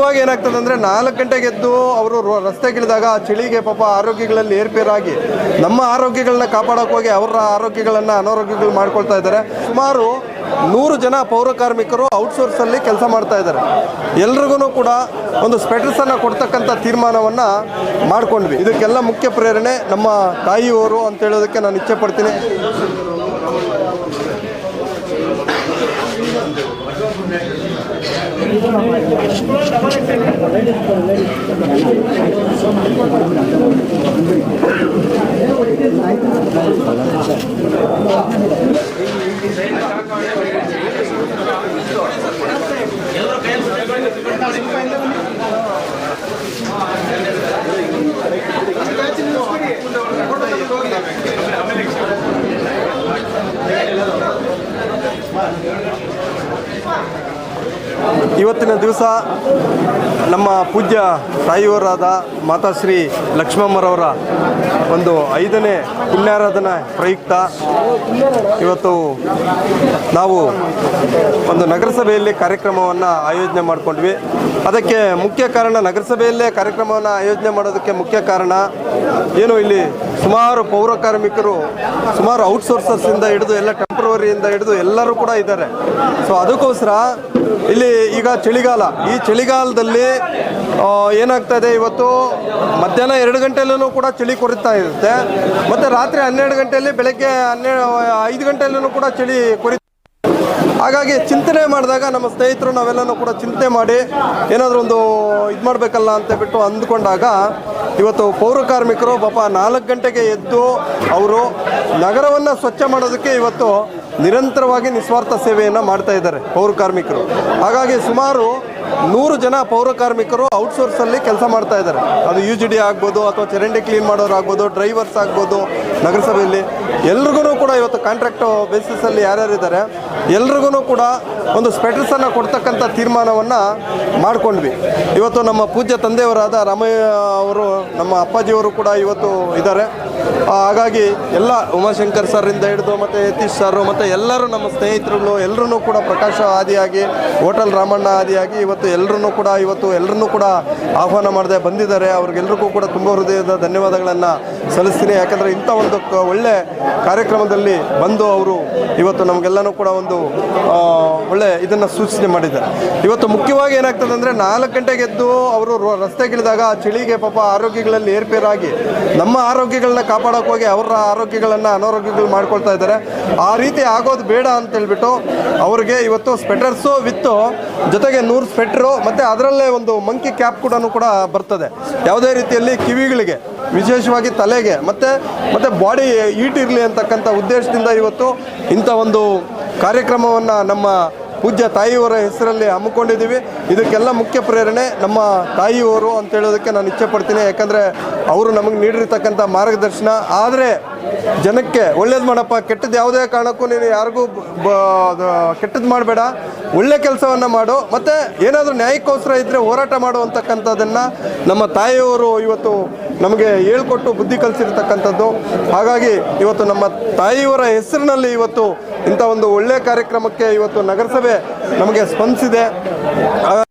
ಮುಖ್ಯವಾಗಿ ಏನಾಗ್ತದೆ ಅಂದರೆ ನಾಲ್ಕು ಗಂಟೆಗೆ ಎದ್ದು ಅವರು ರಸ್ತೆಗಿಳಿದಾಗ ಆ ಚಳಿಗೆ ಪಾಪ ಆರೋಗ್ಯಗಳಲ್ಲಿ ಏರ್ಪೇರಾಗಿ ನಮ್ಮ ಆರೋಗ್ಯಗಳನ್ನ ಕಾಪಾಡೋಕೆ ಹೋಗಿ ಅವರ ಆರೋಗ್ಯಗಳನ್ನು ಅನಾರೋಗ್ಯಗಳು ಮಾಡ್ಕೊಳ್ತಾ ಇದ್ದಾರೆ. ಸುಮಾರು ನೂರು ಜನ ಪೌರ ಕಾರ್ಮಿಕರು ಔಟ್ಸೋರ್ಸಲ್ಲಿ ಕೆಲಸ ಮಾಡ್ತಾ ಇದ್ದಾರೆ. ಎಲ್ರಿಗೂ ಕೂಡ ಒಂದು ಸ್ಪೆಟರ್ಸನ್ನು ಕೊಡ್ತಕ್ಕಂಥ ತೀರ್ಮಾನವನ್ನು ಮಾಡಿಕೊಂಡ್ವಿ. ಇದಕ್ಕೆಲ್ಲ ಮುಖ್ಯ ಪ್ರೇರಣೆ ನಮ್ಮ ತಾಯಿಯವರು ಅಂತ ಹೇಳೋದಕ್ಕೆ ನಾನು ಇಚ್ಛೆ ಪಡ್ತೀನಿ. Thank you. ಇವತ್ತಿನ ದಿವಸ ನಮ್ಮ ಪೂಜ್ಯ ತಾಯಿಯವರಾದ ಮಾತಾಶ್ರೀ ಲಕ್ಷ್ಮಮ್ಮರವರ ಒಂದು ಐದನೇ ಪುಣ್ಯಾರಾಧನಾ ಪ್ರಯುಕ್ತ. ಇವತ್ತು ನಾವು ಒಂದು ನಗರಸಭೆಯಲ್ಲಿ ಕಾರ್ಯಕ್ರಮವನ್ನು ಆಯೋಜನೆ ಮಾಡಿಕೊಂಡ್ವಿ. ಅದಕ್ಕೆ ಮುಖ್ಯ ಕಾರಣ ನಗರಸಭೆಯಲ್ಲೇ ಕಾರ್ಯಕ್ರಮವನ್ನು ಆಯೋಜನೆ ಮಾಡೋದಕ್ಕೆ ಮುಖ್ಯ ಕಾರಣ ಏನು ಇಲ್ಲಿ ಸುಮಾರು ಪೌರ ಕಾರ್ಮಿಕರು, ಸುಮಾರು ಔಟ್ಸೋರ್ಸರ್ಸಿಂದ ಹಿಡಿದು ಎಲ್ಲ ಟೆಂಪ್ರವರಿಯಿಂದ ಹಿಡಿದು ಎಲ್ಲರೂ ಕೂಡ ಇದ್ದಾರೆ. ಸೊ ಅದಕ್ಕೋಸ್ಕರ ಇಲ್ಲಿ ಈಗ ಚಳಿಗಾಲ. ಈ ಚಳಿಗಾಲದಲ್ಲಿ ಏನಾಗ್ತಾ ಇದೆ? ಇವತ್ತು ಮಧ್ಯಾಹ್ನ ಎರಡು ಗಂಟೆಯಲ್ಲೂ ಕೂಡ ಚಳಿ ಕೊರಿತಾ ಇರುತ್ತೆ. ಮತ್ತು ರಾತ್ರಿ ಹನ್ನೆರಡು ಗಂಟೆಯಲ್ಲಿ ಬೆಳಗ್ಗೆ ಹನ್ನೆರಡು ಐದು ಗಂಟೆಯಲ್ಲೂ ಕೂಡ ಚಳಿ ಕೊರಿ ಹಾಗಾಗಿ ಚಿಂತನೆ ಮಾಡಿದಾಗ ನಮ್ಮ ಸ್ನೇಹಿತರು ನಾವೆಲ್ಲನೂ ಕೂಡ ಚಿಂತೆ ಮಾಡಿ ಏನಾದರೂ ಒಂದು ಇದು ಮಾಡಬೇಕಲ್ಲ ಅಂತ ಬಿಟ್ಟು ಅಂದ್ಕೊಂಡಾಗ ಇವತ್ತು ಪೌರ ಕಾರ್ಮಿಕರು ಪಾಪ ನಾಲ್ಕು ಗಂಟೆಗೆ ಎದ್ದು ಅವರು ನಗರವನ್ನು ಸ್ವಚ್ಛ ಮಾಡೋದಕ್ಕೆ ಇವತ್ತು ನಿರಂತರವಾಗಿ ನಿಸ್ವಾರ್ಥ ಸೇವೆಯನ್ನು ಮಾಡ್ತಾ ಇದ್ದಾರೆ ಪೌರ ಕಾರ್ಮಿಕರು. ಹಾಗಾಗಿ ಸುಮಾರು ನೂರು ಜನ ಪೌರ ಕಾರ್ಮಿಕರು ಔಟ್ಸೋರ್ಸಲ್ಲಿ ಕೆಲಸ ಮಾಡ್ತಾ ಇದ್ದಾರೆ. ಅದು ಯು ಜಿ ಡಿ ಆಗ್ಬೋದು ಅಥವಾ ಚರಂಡಿ ಕ್ಲೀನ್ ಮಾಡೋರು ಆಗ್ಬೋದು ಡ್ರೈವರ್ಸ್ ಆಗ್ಬೋದು, ನಗರಸಭೆಯಲ್ಲಿ. ಎಲ್ರಿಗೂ ಕೂಡ ಇವತ್ತು ಕಾಂಟ್ರಾಕ್ಟ್ ಬೇಸಿಸಲ್ಲಿ ಯಾರ್ಯಾರು ಇದ್ದಾರೆ, ಎಲ್ರಿಗೂ ಕೂಡ ಒಂದು ಸ್ಪೆಟರ್ಸನ್ನು ಕೊಡ್ತಕ್ಕಂಥ ತೀರ್ಮಾನವನ್ನು ಮಾಡ್ಕೊಂಡ್ವಿ. ಇವತ್ತು ನಮ್ಮ ಪೂಜ್ಯ ತಂದೆಯವರಾದ ರಾಮಯ್ಯ ಅವರು, ನಮ್ಮ ಅಪ್ಪಾಜಿಯವರು ಕೂಡ ಇವತ್ತು ಇದ್ದಾರೆ. ಹಾಗಾಗಿ ಎಲ್ಲ ಉಮಾಶಂಕರ್ ಸರ್ರಿಂದ ಹಿಡಿದು ಮತ್ತು ಯತೀಶ್ ಸರು ಮತ್ತು ಎಲ್ಲರೂ ನಮ್ಮ ಸ್ನೇಹಿತರುಗಳು ಎಲ್ಲರೂ ಕೂಡ ಪ್ರಕಾಶ ಆದಿಯಾಗಿ, ಹೋಟೆಲ್ ರಾಮಣ್ಣ ಆದಿಯಾಗಿ ಇವತ್ತು ಎಲ್ಲರೂ ಕೂಡ ಇವತ್ತು ಎಲ್ಲರನ್ನೂ ಕೂಡ ಆಹ್ವಾನ ಮಾಡದೆ ಬಂದಿದ್ದಾರೆ. ಅವ್ರಿಗೆಲ್ರಿಗೂ ಕೂಡ ತುಂಬ ಹೃದಯದ ಧನ್ಯವಾದಗಳನ್ನು ಸಲ್ಲಿಸ್ತೀನಿ. ಯಾಕಂದರೆ ಇಂಥ ಒಂದು ಒಳ್ಳೆ ಕಾರ್ಯಕ್ರಮದಲ್ಲಿ ಬಂದು ಅವರು ಇವತ್ತು ನಮಗೆಲ್ಲನೂ ಕೂಡ ಒಂದು ಒಳ್ಳೆ ಇದನ್ನು ಸೂಚನೆ ಮಾಡಿದ್ದಾರೆ. ಇವತ್ತು ಮುಖ್ಯವಾಗಿ ಏನಾಗ್ತದೆ ಅಂದರೆ ನಾಲ್ಕು ಗಂಟೆಗೆದ್ದು ಅವರು ರಸ್ತೆಗಿಳಿದಾಗ ಚಳಿಗೆ ಪಾಪ ಆರೋಗ್ಯಗಳಲ್ಲಿ ಏರ್ಪೇರಾಗಿ ನಮ್ಮ ಆರೋಗ್ಯಗಳನ್ನ ಕಾಪಾಡೋಕೆ ಹೋಗಿ ಅವರ ಆರೋಗ್ಯಗಳನ್ನು ಅನಾರೋಗ್ಯಗಳು ಮಾಡ್ಕೊಳ್ತಾ ಇದ್ದಾರೆ. ಆ ರೀತಿ ಆಗೋದು ಬೇಡ ಅಂತ ಹೇಳ್ಬಿಟ್ಟು ಅವ್ರಿಗೆ ಇವತ್ತು ಸ್ವೆಟರ್ಸು ವಿತ್ತು, ಜೊತೆಗೆ ನೂರು ಸ್ವೆಟ್ರು ಮತ್ತು ಅದರಲ್ಲೇ ಒಂದು ಮಂಕಿ ಕ್ಯಾಪ್ ಕೂಡ ಕೂಡ ಬರ್ತದೆ. ಯಾವುದೇ ರೀತಿಯಲ್ಲಿ ಕಿವಿಗಳಿಗೆ, ವಿಶೇಷವಾಗಿ ತಲೆಗೆ ಮತ್ತು ಮತ್ತು ಬಾಡಿ ಈಟ್ ಇರಲಿ ಅಂತಕ್ಕಂಥ ಉದ್ದೇಶದಿಂದ ಇವತ್ತು ಇಂಥ ಒಂದು ಕಾರ್ಯಕ್ರಮವನ್ನು ನಮ್ಮ ಪೂಜ್ಯ ತಾಯಿಯವರ ಹೆಸರಲ್ಲಿ ಹಮ್ಮಿಕೊಂಡಿದ್ದೀವಿ. ಇದಕ್ಕೆಲ್ಲ ಮುಖ್ಯ ಪ್ರೇರಣೆ ನಮ್ಮ ತಾಯಿಯವರು ಅಂತ ಹೇಳೋದಕ್ಕೆ ನಾನು ಇಚ್ಛೆ ಪಡ್ತೀನಿ. ಯಾಕಂದರೆ ಅವರು ನಮಗೆ ನೀಡಿರ್ತಕ್ಕಂಥ ಮಾರ್ಗದರ್ಶನ. ಆದರೆ ಜನಕ್ಕೆ ಒಳ್ಳೇದು ಮಾಡಪ್ಪ ಕೆಟ್ಟದ್ದು ಯಾವುದೇ ಕಾರಣಕ್ಕೂ ನೀನು ಯಾರಿಗೂ ಕೆಟ್ಟದ್ದು ಮಾಡಬೇಡ. ಒಳ್ಳೆ ಕೆಲಸವನ್ನು ಮಾಡು. ಮತ್ತು ಏನಾದರೂ ನ್ಯಾಯಕ್ಕೋಸ್ಕರ ಇದ್ದರೆ ಹೋರಾಟ ಮಾಡು ಅಂತಕ್ಕಂಥದ್ದನ್ನು ನಮ್ಮ ತಾಯಿಯವರು ಇವತ್ತು ನಮಗೆ ಹೇಳ್ಕೊಟ್ಟು ಬುದ್ಧಿ ಕಲಿಸಿರ್ತಕ್ಕಂಥದ್ದು. ಹಾಗಾಗಿ ಇವತ್ತು ನಮ್ಮ ತಾಯಿಯವರ ಹೆಸರಿನಲ್ಲಿ ಇವತ್ತು ಇಂಥ ಒಂದು ಒಳ್ಳೆಯ ಕಾರ್ಯಕ್ರಮಕ್ಕೆ ಇವತ್ತು ನಗರಸಭೆ ನಮಗೆ ಸ್ಪಂದಿಸಿದೆ.